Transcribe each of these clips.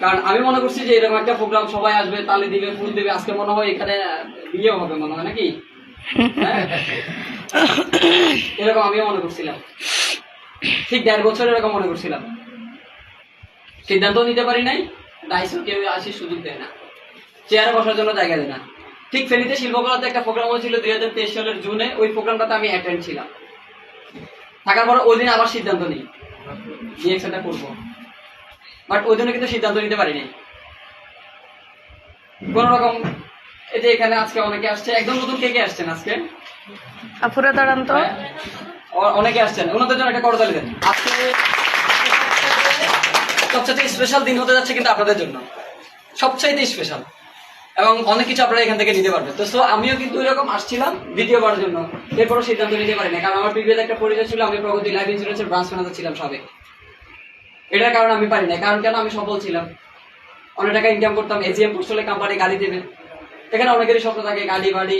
কারণ আমি মনে করছি যে এরকম একটা প্রোগ্রাম সবাই আসবে, তালি দিবে, ফুল দিবে, আজকে মনে হয় এখানে বিয়ে হবে মনে হয় নাকি? হ্যাঁ? এরকম আমিও মনে করছিলাম। ঠিক দেড় বছর এরকম মনে করছিলাম। সিদ্ধান্ত নিতে পারি নাই। দায়িত্ব কেউ আসি সুযোগ দেয় না। চেয়ারে বসার জন্য জায়গা দেয় না। ঠিক ফেনীতে শিল্পকলাতে একটা প্রোগ্রাম হয়েছিল দুই হাজার তেইশ সালের জুনে। ওই প্রোগ্রামটাতে আমি অ্যাটেন্ড ছিলাম। থাকার পর ওই দিন আবার সিদ্ধান্ত নিই। রিয়েকশনটা করব। বাট ওই জন্য কিন্তু সিদ্ধান্ত নিতে পারিনি। কোন রকম এই যে এখানে আজকে অনেকে আসছে একদম নতুন কে কে আসছেন আজকে? আপুরা দাঁড়ান তো। হ্যাঁ? অনেকে আসছেন। ওনাদের জন্য একটা করতালি দেন। আজকে সবচেয়ে স্পেশাল দিন হতে যাচ্ছে কিন্তু আপনাদের জন্য। সবচাইতে স্পেশাল এবং অনেক কিছু আপনারা এখান থেকে নিতে পারবেন। তো সো আমিও কিন্তু এরকম আসছিলাম দ্বিতীয়বার জন্য। এরপরও সিদ্ধান্ত নিতে পারি না কারণ আমার প্রিভিয়াস একটা পরিচয় ছিল আমি প্রগতি লাইফ ইন্স্যুরেন্সের ব্রাঞ্চ ম্যানেজার ছিলাম সাবেক এটার কারণে আমি পারি না কারণ কেন আমি সফল ছিলাম? অনেক টাকা ইনকাম করতাম এজিএম পোস্টলে কোম্পানি গাড়ি দেবে। এখানে অনেকেরই স্বপ্ন থাকে গাড়ি বাড়ি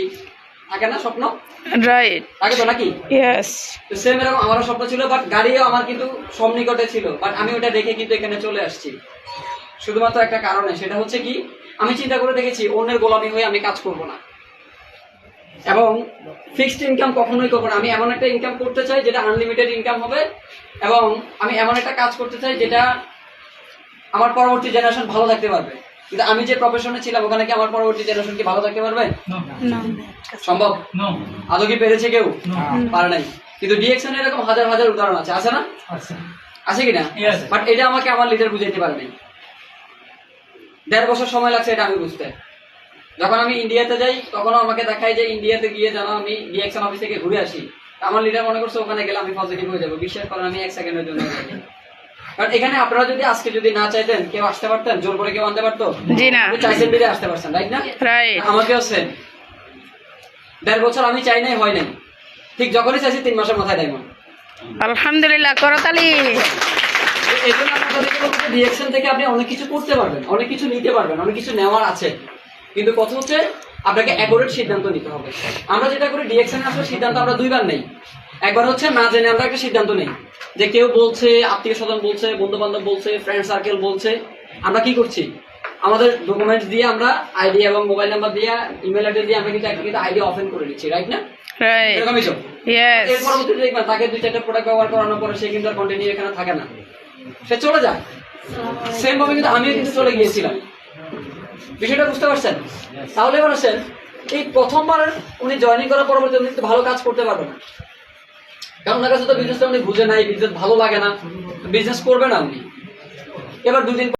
থাকে না স্বপ্ন? রাইট থাকে তো নাকি? ইয়েস তো সেম এরকম আমারও স্বপ্ন ছিল বাট গাড়িও আমার কিন্তু সন্নিকটে ছিল। বাট আমি ওটা রেখে কিন্তু এখানে চলে আসছি। শুধুমাত্র একটা কারণে সেটা হচ্ছে কি আমি চিন্তা করে দেখেছি অন্যের গোলামি হয়ে আমি কাজ করব না। এবং ফিক্সড ইনকাম কখনোই করব না। আমি এমন একটা ইনকাম করতে চাই যেটা আনলিমিটেড ইনকাম হবে এবং আমি এমন একটা কাজ করতে চাই যেটা আমার পরবর্তী জেনারেশন ভালো থাকতে পারবে। কিন্তু আমি যে প্রফেশনে ছিলাম ওখানে কি আমার পরবর্তী জেনারেশন কি ভালো থাকতে পারবে? সম্ভব. আদৌ কি পেরেছে কেউ. পারে নাই। কিন্তু ডিএকশন এরকম হাজার হাজার উদাহরণ আছে। আছে না। আছে। কিনা? বাট এটা আমাকে আমার লিডার বুঝাইতে পারে নাই দেড় বছর সময় লাগছে এটা আমি বুঝতে। যখন আমি ইন্ডিয়াতে যাই তখন আমাকে দেখায় যে ইন্ডিয়াতে গিয়ে যেন আমি ডিএকশন অফিস থেকে ঘুরে আসি। আমার লিডার মনে করছে ওখানে গেলে আমি পজিটিভ হয়ে যাব। বিশ্বাস করেন আমি এক সেকেন্ডের জন্য কারণ এখানে আপনারা যদি আজকে যদি না চাইতেন কেউ আসতে পারতেন? জোর করে কেউ আনতে পারতো? জি না। চাইছেন বিলে আসতে পারছেন রাইট না? রাইট। আমাকেও সেম দেড় বছর আমি চাই নাই হয় নাই। ঠিক যখনই চাইছি তিন মাসের মাথায় ডায়মন্ড আলহামদুলিল্লাহ করতালি। এই জন্য যে রিয়েকশন থেকে আপনি অনেক কিছু করতে পারবেন অনেক কিছু নিতে পারবেন অনেক কিছু নেওয়ার আছে। কিন্তু কথা হচ্ছে আপনাকে অ্যাকোরেট সিদ্ধান্ত নিতে হবে। আমরা যেটা করি ডিরেকশনে আসলে সিদ্ধান্ত আমরা দুইবার নেই। একবার হচ্ছে না জেনে আমরা একটা সিদ্ধান্ত নেই। যে কেউ বলছে আত্মীয় স্বজন বলছে বন্ধু বান্ধব বলছে ফ্রেন্ড সার্কেল বলছে আমরা কি করছি? আমাদের ডকুমেন্টস দিয়ে আমরা আইডি এবং মোবাইল নাম্বার দিয়ে ইমেল আইডি দিয়ে আমরা কিন্তু একটা কিন্তু আইডি ওপেন করে নিচ্ছি রাইট না? রাইট এরকমই এর পরবর্তীতে দেখবেন তাকে দুই চারটা প্রোডাক্ট ব্যবহার করানোর পরে সে কিন্তু আর কন্টিনিউ এখানে থাকে না। সে চলে যায়। সেম ভাবে কিন্তু আমিও কিন্তু চলে গিয়েছিলাম। বিষয়টা বুঝতে পারছেন? তাহলে আসেন, এই প্রথমবার উনি জয়নিং করার পরবর্তী উনি ভালো কাজ করতে পারবে না। কারণ ওনার কাছে তো বিজনেসটা উনি বুঝে নাই বিজনেস ভালো লাগে না বিজনেস করবে না উনি। এবার দুদিন